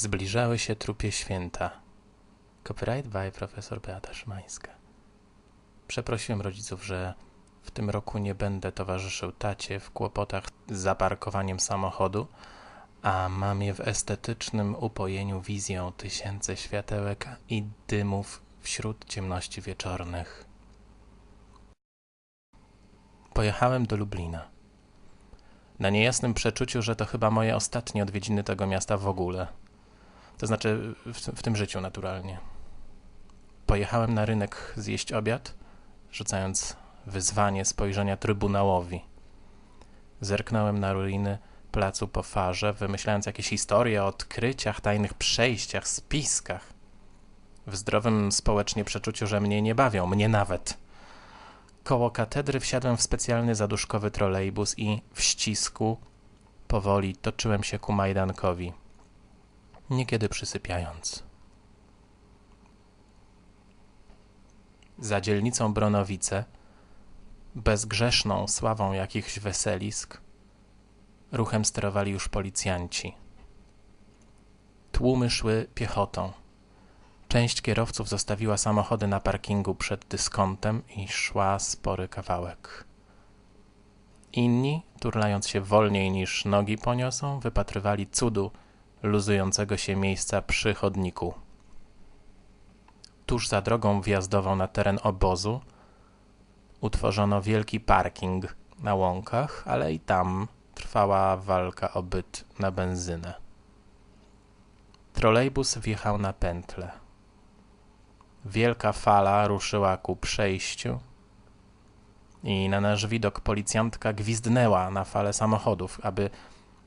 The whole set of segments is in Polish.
Zbliżały się trupie święta. Copyright by profesor Beata Szymańska. Przeprosiłem rodziców, że w tym roku nie będę towarzyszył tacie w kłopotach z zaparkowaniem samochodu, a mamie w estetycznym upojeniu wizją tysięcy światełek i dymów wśród ciemności wieczornych. Pojechałem do Lublina. Na niejasnym przeczuciu, że to chyba moje ostatnie odwiedziny tego miasta w ogóle. To znaczy w, w tym życiu naturalnie. Pojechałem na rynek zjeść obiad, rzucając wyzwanie spojrzenia trybunałowi. Zerknąłem na ruiny placu po farze, wymyślając jakieś historie o odkryciach, tajnych przejściach, spiskach. W zdrowym społecznie przeczuciu, że mnie nie bawią, mnie nawet. Koło katedry wsiadłem w specjalny zaduszkowy trolejbus i w ścisku powoli toczyłem się ku Majdankowi, niekiedy przysypiając. Za dzielnicą Bronowice, bezgrzeszną sławą jakichś weselisk, ruchem sterowali już policjanci. Tłumy szły piechotą. Część kierowców zostawiła samochody na parkingu przed dyskontem i szła spory kawałek. Inni, turlając się wolniej niż nogi poniosą, wypatrywali cudu luzującego się miejsca przy chodniku. Tuż za drogą wjazdową na teren obozu utworzono wielki parking na łąkach, ale i tam trwała walka o byt na benzynę. Trolejbus wjechał na pętlę. Wielka fala ruszyła ku przejściu i na nasz widok policjantka gwizdnęła na falę samochodów, aby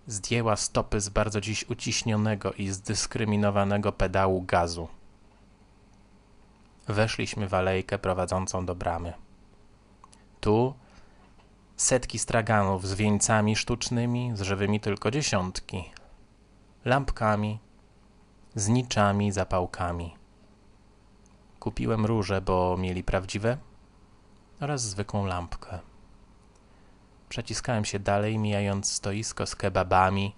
zdjęła stopy z bardzo dziś uciśnionego i zdyskryminowanego pedału gazu. Weszliśmy w alejkę prowadzącą do bramy. Tu setki straganów z wieńcami sztucznymi, z żywymi tylko dziesiątki, lampkami, zniczami, zapałkami. Kupiłem róże, bo mieli prawdziwe, oraz zwykłą lampkę. Przeciskałem się dalej, mijając stoisko z kebabami,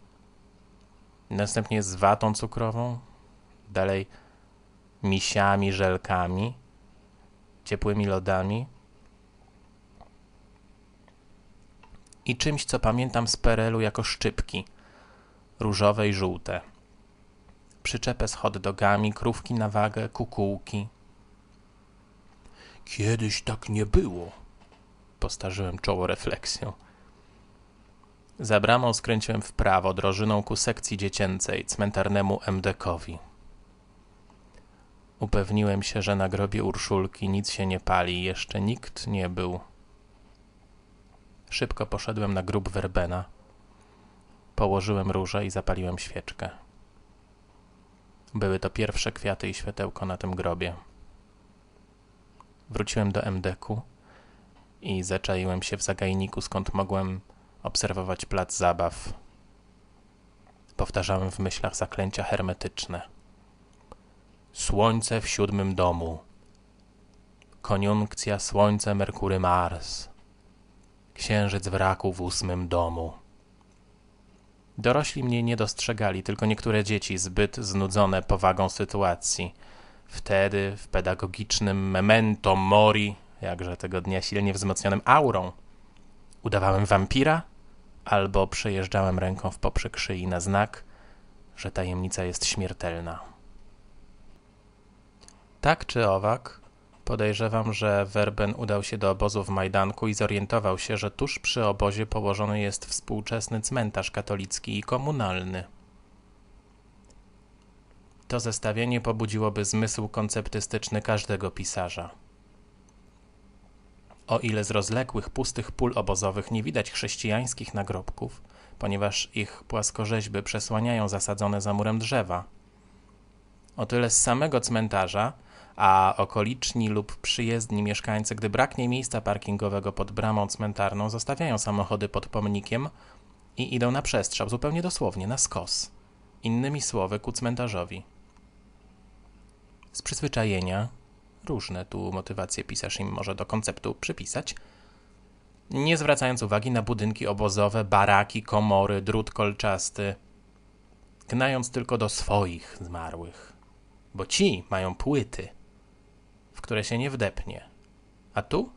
następnie z watą cukrową, dalej misiami, żelkami, ciepłymi lodami i czymś, co pamiętam z Perelu jako szczypki, różowe i żółte. Przyczepę z hot dogami, krówki na wagę, kukułki. Kiedyś tak nie było. Postarzyłem czoło refleksją. Za bramą skręciłem w prawo, drożyną ku sekcji dziecięcej, cmentarnemu MDK-owi. Upewniłem się, że na grobie Urszulki nic się nie pali, jeszcze nikt nie był. Szybko poszedłem na grób werbena. Położyłem różę i zapaliłem świeczkę. Były to pierwsze kwiaty i światełko na tym grobie. Wróciłem do MDK i zaczaiłem się w zagajniku, skąd mogłem obserwować plac zabaw. Powtarzałem w myślach zaklęcia hermetyczne. Słońce w siódmym domu. Koniunkcja Słońce, Merkury, Mars. Księżyc w raku w ósmym domu. Dorośli mnie nie dostrzegali, tylko niektóre dzieci zbyt znudzone powagą sytuacji. Wtedy w pedagogicznym memento mori, jakże tego dnia silnie wzmocnionym aurą, udawałem wampira albo przejeżdżałem ręką w poprzek szyi na znak, że tajemnica jest śmiertelna. Tak czy owak, podejrzewam, że Werben udał się do obozu w Majdanku i zorientował się, że tuż przy obozie położony jest współczesny cmentarz katolicki i komunalny. To zestawienie pobudziłoby zmysł konceptystyczny każdego pisarza. O ile z rozległych, pustych pól obozowych nie widać chrześcijańskich nagrobków, ponieważ ich płaskorzeźby przesłaniają zasadzone za murem drzewa, o tyle z samego cmentarza, a okoliczni lub przyjezdni mieszkańcy, gdy braknie miejsca parkingowego pod bramą cmentarną, zostawiają samochody pod pomnikiem i idą na przestrzał, zupełnie dosłownie, na skos. Innymi słowy, ku cmentarzowi. Z przyzwyczajenia, różne tu motywacje pisarz im może do konceptu przypisać, nie zwracając uwagi na budynki obozowe, baraki, komory, drut kolczasty, gnając tylko do swoich zmarłych, bo ci mają płyty, w które się nie wdepnie. A tu?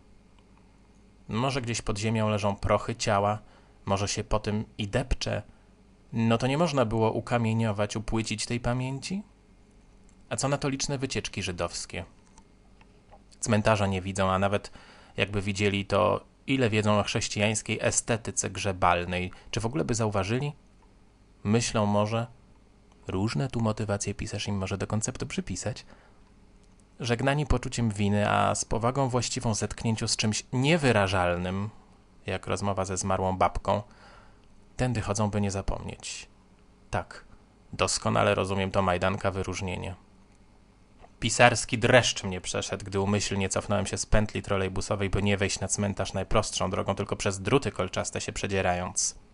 Może gdzieś pod ziemią leżą prochy ciała, może się po tym i depcze. No to nie można było ukamieniować, upłycić tej pamięci? A co na to liczne wycieczki żydowskie? Cmentarza nie widzą, a nawet jakby widzieli, to ile wiedzą o chrześcijańskiej estetyce grzebalnej? Czy w ogóle by zauważyli? Myślą może, różne tu motywacje pisarz im może do konceptu przypisać, żegnani poczuciem winy, a z powagą właściwą zetknięciu z czymś niewyrażalnym, jak rozmowa ze zmarłą babką, tędy chodzą, by nie zapomnieć. Tak, doskonale rozumiem to Majdanka wyróżnienie. Pisarski dreszcz mnie przeszedł, gdy umyślnie cofnąłem się z pętli trolejbusowej, by nie wejść na cmentarz najprostszą drogą, tylko przez druty kolczaste się przedzierając.